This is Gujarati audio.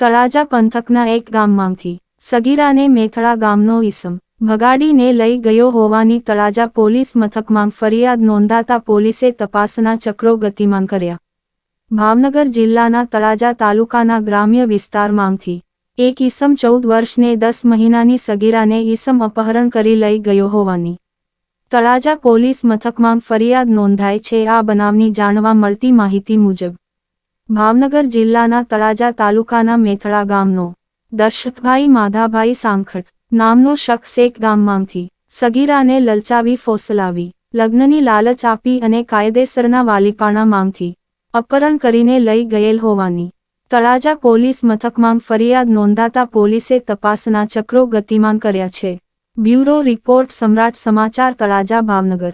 તળાજા પંથકના એક ગામમાંથી. સગીરાને મેથળા ગામનો ઈસમ ભગાડીને લઈ ગયો હોવાની તળાજા પોલીસ મથકમાં ફરિયાદ નોંધાતા પોલીસે તપાસના ચક્રો ગતિમાન કર્યા. ભાવનગર જિલ્લાના તળાજા તાલુકાના ગ્રામ્ય વિસ્તારમાંથી. એક ઈસમ ચૌદ વર્ષને દસ મહિનાની સગીરાને ઈસમ અપહરણ કરી લઈ ગયો હોવાની. તળાજા પોલીસ મથકમાં ફરિયાદ નોંધાય છે. આ બનાવની જાણવા મળતી માહિતી મુજબ ભાવનગર જિલ્લાના તળાજા તાલુકાના મેથળા ગામનો. દર્શતભાઈ માધાભાઈ સાંખટ નામનો શખ્સ એક ગામમાંથી સગીરાને લલચાવી ફોસલાવી, લગ્નની લાલચ આપી અને કાયદેસરના વાલીપાણા માંગથી અપહરણ કરીને લઈ ગયેલ હોવાની. તળાજા પોલીસ મથકમાં ફરિયાદ નોંધાતા પોલીસે તપાસના ચક્રો ગતિમાન કર્યા છે. બ્યુરો રિપોર્ટ સમ્રાટ સમાચાર તળાજા ભાવનગર.